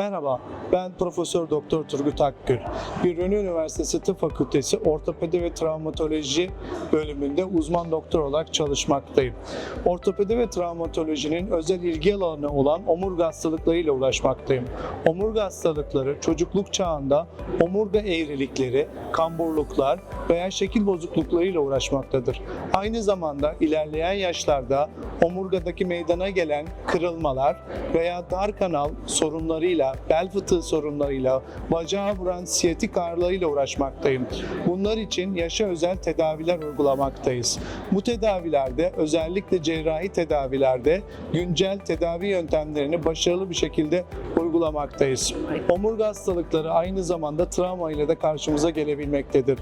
Merhaba, ben Profesör Doktor Turgut Akgül. Biruni Üniversitesi Tıp Fakültesi Ortopedi ve Travmatoloji bölümünde uzman doktor olarak çalışmaktayım. Ortopedi ve travmatolojinin özel ilgi alanı olan omurga hastalıklarıyla uğraşmaktayım. Omurga hastalıkları çocukluk çağında omurga eğrilikleri, kamburluklar veya şekil bozukluklarıyla uğraşmaktadır. Aynı zamanda ilerleyen yaşlarda omurgadaki meydana gelen kırılmalar veya dar kanal sorunlarıyla, bel fıtığı sorunlarıyla, bacağı vuran siyatik ağrılarıyla uğraşmaktayım. Bunlar için yaşa özel tedaviler uygulamaktayız. Bu tedavilerde özellikle cerrahi tedavilerde güncel tedavi yöntemlerini başarılı bir şekilde uygulamaktayız. Omurga hastalıkları aynı zamanda travma ile de karşımıza gelebilmektedir.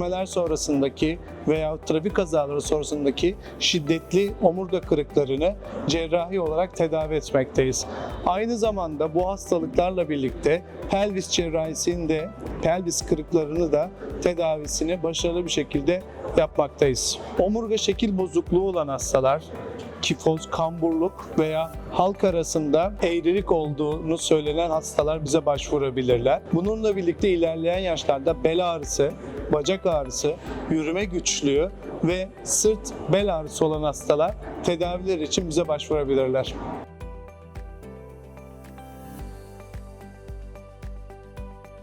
Düşmeler sonrasındaki veya trafik kazaları sonrasındaki şiddetli omurga kırıklarını cerrahi olarak tedavi etmekteyiz. Aynı zamanda bu hastalıklarla birlikte pelvis cerrahisinde pelvis kırıklarını da tedavisini başarılı bir şekilde yapmaktayız. Omurga şekil bozukluğu olan hastalar kifoz, kamburluk veya halk arasında eğrilik olduğunu söylenen hastalar bize başvurabilirler. Bununla birlikte ilerleyen yaşlarda bel ağrısı, bacak ağrısı, yürüme güçlüğü ve sırt bel ağrısı olan hastalar tedaviler için bize başvurabilirler.